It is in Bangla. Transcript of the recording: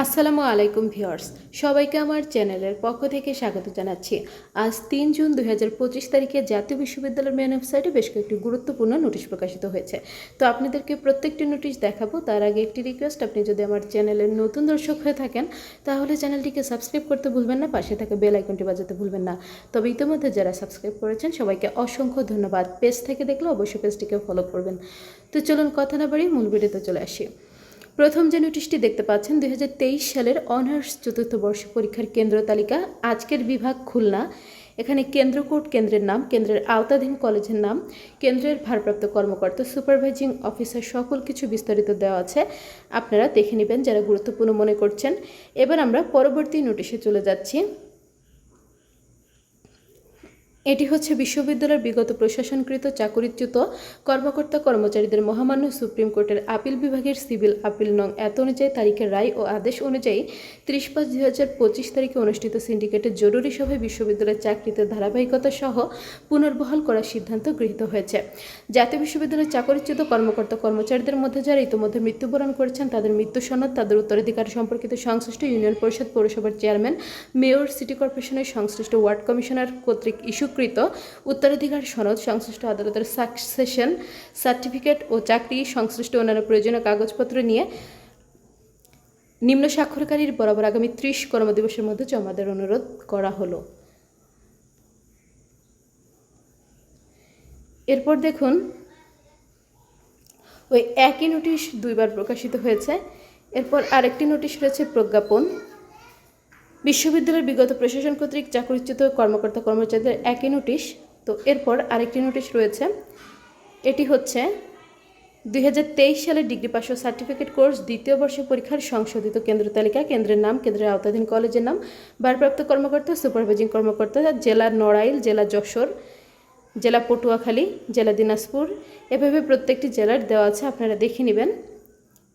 আসসালামু আলাইকুম ভিউয়ার্স, সবাইকে আমার চ্যানেলের পক্ষ থেকে স্বাগত জানাচ্ছি। আজ তিন জুন দুই হাজার পঁচিশ তারিখে জাতীয় বিশ্ববিদ্যালয়ের মেন ওয়েবসাইটে বেশ কয়েকটি গুরুত্বপূর্ণ নোটিশ প্রকাশিত হয়েছে। তো আপনাদেরকে প্রত্যেকটি নোটিশ দেখাবো, তার আগে একটি রিকোয়েস্ট আপনি যদি আমার চ্যানেলের নতুন দর্শক হয়ে থাকেন, তাহলে চ্যানেলটিকে সাবস্ক্রাইব করতে ভুলবেন না, পাশে থাকা বেল আইকনটি বাজাতে ভুলবেন না। তবে ইতিমধ্যে যারা সাবস্ক্রাইব করেছেন, সবাইকে অসংখ্য ধন্যবাদ। পেজ থেকে দেখলে অবশ্যই পেজটিকে ফলো করবেন। তো চলুন কথা না বাড়িয়ে মূল ভিডিওতে চলে আসি। প্রথম যে নোটিশটি দেখতে পাচ্ছেন, দুই হাজার তেইশ সালের অনার্স চতুর্থ বর্ষ পরীক্ষার কেন্দ্র তালিকা, আজকের বিভাগ খুলনা। এখানে কেন্দ্র কোড, কেন্দ্রের নাম, কেন্দ্রের আওতাধীন কলেজের নাম, কেন্দ্রের ভারপ্রাপ্ত কর্মকর্তা, সুপারভাইজিং অফিসার, সকল কিছু বিস্তারিত দেওয়া আছে। আপনারা দেখে নেবেন যারা গুরুত্বপূর্ণ মনে করছেন। এবার আমরা পরবর্তী নোটিশে চলে যাচ্ছি। এটি হচ্ছে বিশ্ববিদ্যালয়ের বিগত প্রশাসনকৃত চাকরিচ্যুত কর্মকর্তা কর্মচারীদের মহামান্য সুপ্রিম কোর্টের আপিল বিভাগের সিভিল আপিল নং এত অনুযায়ী তারিখের রায় ও আদেশ অনুযায়ী ত্রিশ পাঁচ দুই হাজার পঁচিশ তারিখে অনুষ্ঠিত সিন্ডিকেটের জরুরি সভায় বিশ্ববিদ্যালয়ের চাকরিতে ধারাবাহিকতা সহ পুনর্বহাল করার সিদ্ধান্ত গৃহীত হয়েছে। জাতীয় বিশ্ববিদ্যালয়ের চাকরিচ্যুত কর্মকর্তা কর্মচারীদের মধ্যে যারা ইতিমধ্যে মৃত্যুবরণ করেছেন, তাদের মৃত্যু সনদ তাদের উত্তরাধিকার সম্পর্কিত সংশ্লিষ্ট ইউনিয়ন পরিষদ পৌরসভার চেয়ারম্যান, মেয়র, সিটি কর্পোরেশনের সংশ্লিষ্ট ওয়ার্ড কমিশনার কর্তৃক ইস্যুকৃত উত্তরাধিকার সনদ সংশ্লিষ্ট আদালতের সাকসেশন সার্টিফিকেট ও চাকরি সংশ্লিষ্ট অন্যান্য প্রয়োজনীয় কাগজপত্র নিয়ে নিম্ন স্বাক্ষরকারীর বরাবর আগামী ত্রিশ কর্মদিবসের মধ্যে জমা দেওয়ার অনুরোধ করা হলো। এরপর দেখুন, ওই একই নোটিশ দুইবার প্রকাশিত হয়েছে। এরপর আরেকটি নোটিশ রয়েছে প্রজ্ঞাপন। বিশ্ববিদ্যালয়ের বিগত প্রশাসন কর্তৃক চাকরিচ্যুত কর্মকর্তা কর্মচারীদের একই নোটিশ, তো এরপর আরেকটি নোটিশ রয়েছে। এটি হচ্ছে দুই সালের ডিগ্রি পাস ও সার্টিফিকেট কোর্স দ্বিতীয় বর্ষের পরীক্ষার সংশোধিত কেন্দ্র তালিকা, কেন্দ্রের নাম, কেন্দ্রের আওতাধীন কলেজের নাম, ভারপ্রাপ্ত কর্মকর্তা, সুপারভাইজিং কর্মকর্তা, জেলা নড়াইল, জেলা যশোর, জেলা পটুয়াখালী, জেলা দিনাজপুর, এভাবে প্রত্যেকটি জেলার দেওয়া আছে, আপনারা দেখে নেবেন।